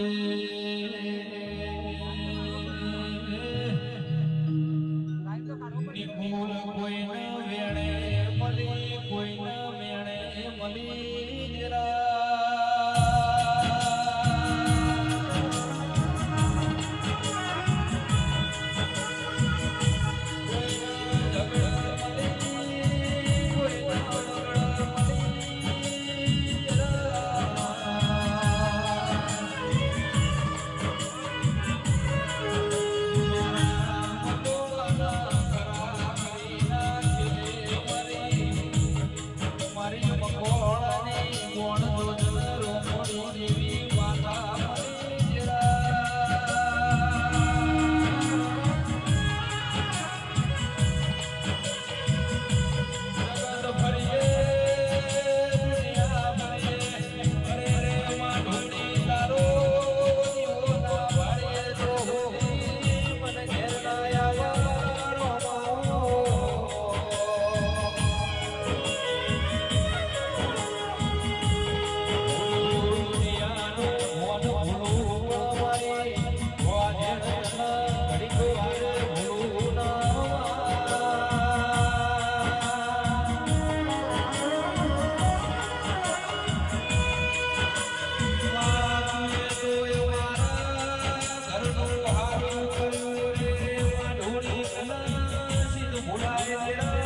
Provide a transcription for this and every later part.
嗯。Lord.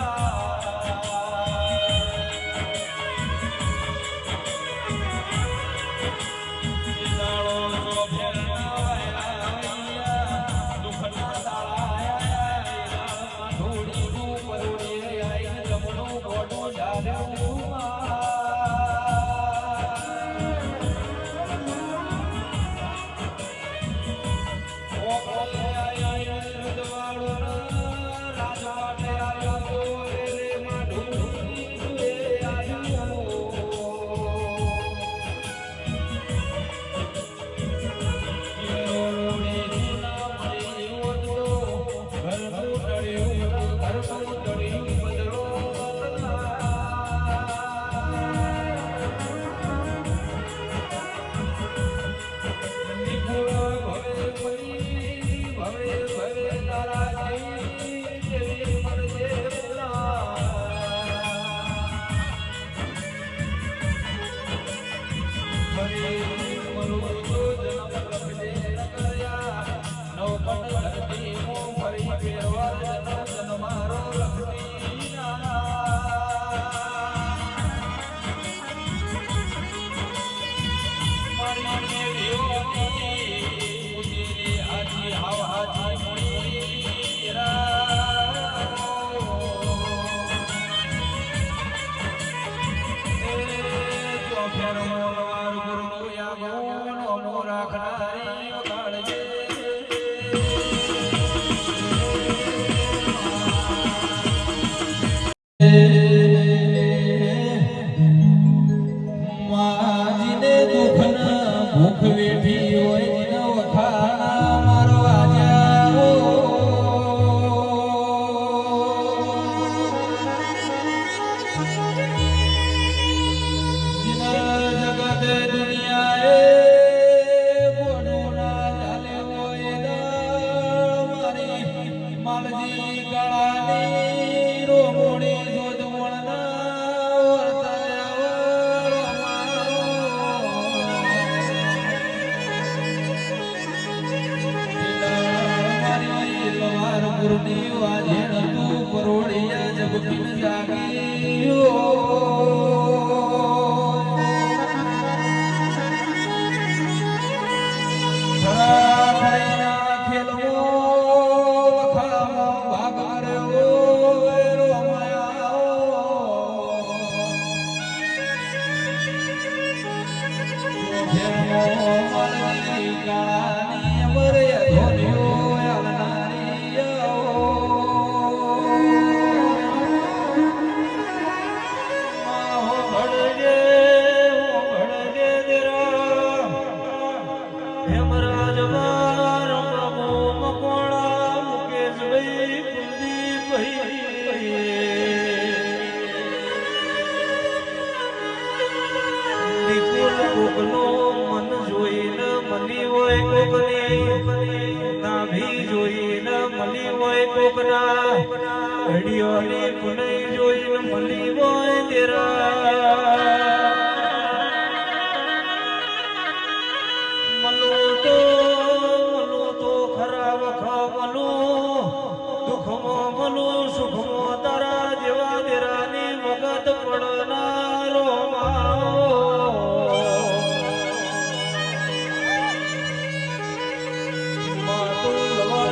ભૂખ કોકનો મન જોઈને હોય કોકની. મલું તો મલું તો ખરા વખા મલું. દુઃખમાં સુખમાં તારા જેવા દેરાની મગત પડનારો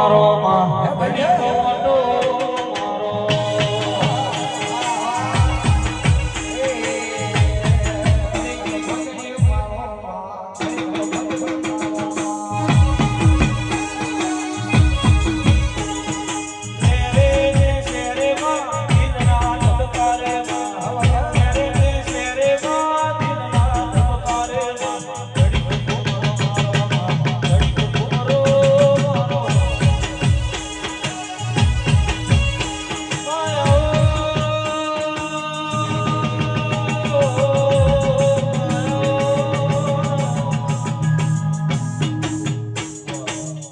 મારો માં